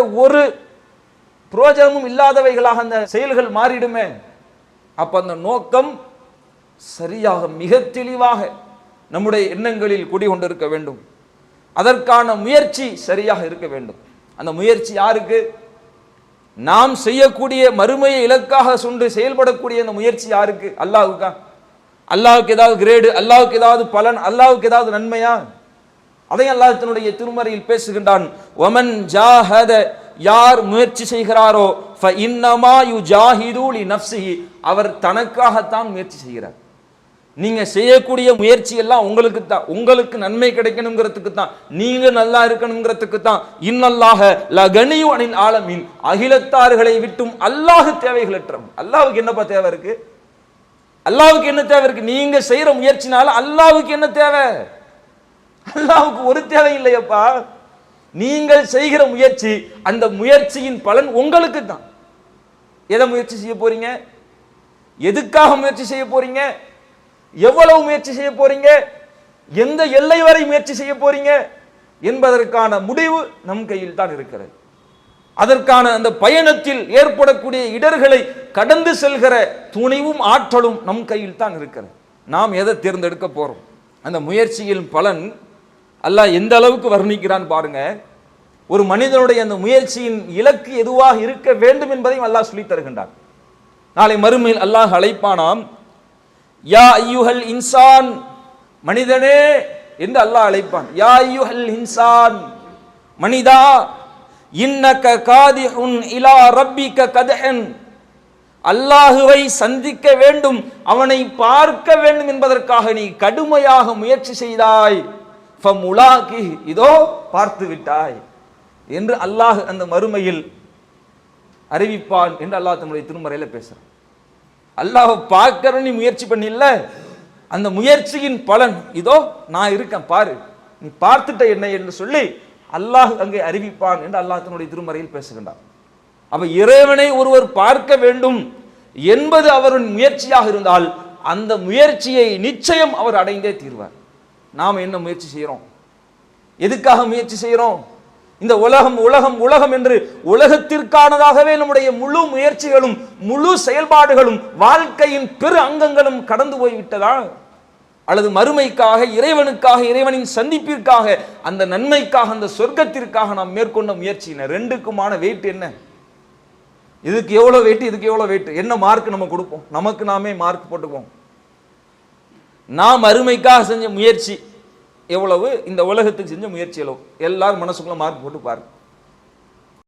ஒரு புரோஜனமும் இல்லாதவைகளாக அந்த செயல்கள் மாறிடுமே. அப்ப அந்த நோக்கம் சரியாக மிக தெளிவாக நம்முடைய எண்ணங்களில் குடிகொண்டிருக்க வேண்டும். அதற்கான முயற்சி சரியாக இருக்க வேண்டும். அந்த முயற்சி யாருக்கு? நாம் செய்யக்கூடிய மறுமையை இலக்காக சுண்டு செயல்படக்கூடிய அந்த முயற்சி யாருக்கு? அல்லாவுக்கா அல்லாவுக்கு ஏதாவது கிரேடு அல்லாவுக்கு ஏதாவது பலன் அல்லாவுக்கு ஏதாவது நன்மையா? அதை அல்லாஹ் தன்னுடைய திருமறையில் பேசுகின்றான். ஒமன் ஜாஹத யார் முயற்சி செய்கிறாரோ ஃப இன்னமா யு ஜாஹிதூலி நஃப்சிஹி அவர் தனக்காகத்தான் முயற்சி செய்கிறார். நீங்க செய்யக்கூடிய முயற்சி எல்லாம் உங்களுக்கு தான் உங்களுக்கு நன்மை கிடைக்கணுங்கிறதுக்கு தான் நீங்க நல்லா இருக்கணுங்கிறதுக்கு தான் இன்னல்லாக லகனியு அணில் ஆலமீன். அகிலத்தார்களை விட்டும் அல்லாஹ் தேவைகளற்றவன் அல்லாவுக்கு என்னப்பா தேவை இருக்கு? அல்லாவுக்கு என்ன தேவை இருக்கு? நீங்க செய்யற முயற்சினால அல்லாவுக்கு என்ன தேவை? அல்லாவுக்கு ஒரு தேவை இல்லையப்பா நீங்கள் செய்கிற முயற்சி அந்த முயற்சியின் பலன் உங்களுக்கு தான் எதை முயற்சி செய்ய போறீங்க? எதுக்காக முயற்சி செய்ய போறீங்க? எவ்வளவு முயற்சி செய்ய போறீங்க? எந்த எல்லை வரை முயற்சி செய்ய போறீங்க? என்பதற்கான முடிவு நம் கையில் தான் இருக்கிறது. அதற்கான அந்த பயணத்தில் ஏற்படக்கூடிய இடர்களை கடந்து செல்கிற துணிவும் ஆற்றலும் நம் கையில் தான் இருக்கிறது. நாம் எதை தேர்ந்தெடுக்க போறோம்? அந்த முயற்சியின் பலன் அல்லாஹ் எந்த அளவுக்கு வர்ணிக்கிறான் பாருங்க. ஒரு மனிதனுடைய அந்த முயற்சியின் இலக்கு எதுவாக இருக்க வேண்டும் என்பதையும் அல்லாஹ் சொல்லித் தருகின்றான். நாளை மறுமையில் அல்லாஹ் அழைப்பானாம் யா ஐயுஹல் இன்சான் மனிதனே என்று அல்லாஹ் அழைப்பான். யா ஐயுஹல் இன்சான் மனிதா இன்னக உன் இலா ரப்பிக்க கதஹன் அல்லாஹுவை சந்திக்க வேண்டும் அவனை பார்க்க வேண்டும் என்பதற்காக நீ கடுமையாக முயற்சி செய்தாய். ஃபமுலாகி இதோ பார்த்து விட்டாய் என்று அல்லாஹ் அந்த மறுமையில் அறிவிப்பான் என்று அல்லாஹ் தன்னுடைய திருமறையில் பேசுகிறான் அல்லாஹ் பார்க்கற நீ முயற்சி பண்ணில்ல அந்த முயற்சியின் பலன் இதோ நான் இருக்கேன் பாரு நீ பார்த்துட்ட என்ன என்று சொல்லி அல்லாஹ் அங்கே அறிவிப்பான் என்று அல்லாஹ் தன்னுடைய திருமறையில் பேசுகின்றான். அப்ப இறைவனை ஒருவர் பார்க்க வேண்டும் என்பது அவரின் முயற்சியாக இருந்தால் அந்த முயற்சியை நிச்சயம் அவர் அடைந்தே தீர்வார். நாம் என்ன முயற்சி செய்கிறோம்? எதுக்காக முயற்சி செய்கிறோம்? இந்த உலகம் உலகம் உலகம் என்று உலகத்திற்கானதாகவே நம்முடைய முழு முயற்சிகளும் முழு செயல்பாடுகளும் வாழ்க்கையின் பெரு அங்கங்களும் கடந்து போய்விட்டதா அல்லது மறுமைக்காக இறைவனுக்காக இறைவனின் சந்திப்பிற்காக அந்த நன்மைக்காக அந்த சொர்க்கத்திற்காக நாம் மேற்கொண்ட முயற்சி என்ன? ரெண்டுக்குமான வெயிட் என்ன? இதுக்கு எவ்வளோ வெயிட் இதுக்கு எவ்வளோ வெயிட் என்ன மார்க் நம்ம கொடுப்போம்? நமக்கு நாமே மார்க் போட்டுக்குவோம். நாம் அருமைக்காக செஞ்ச முயற்சி எவ்வளவு? இந்த உலகத்துக்கு செஞ்ச முயற்சி எவ்வளவு? எல்லாரும் மனசுக்குள்ள மார்க் போட்டு பாருங்கள்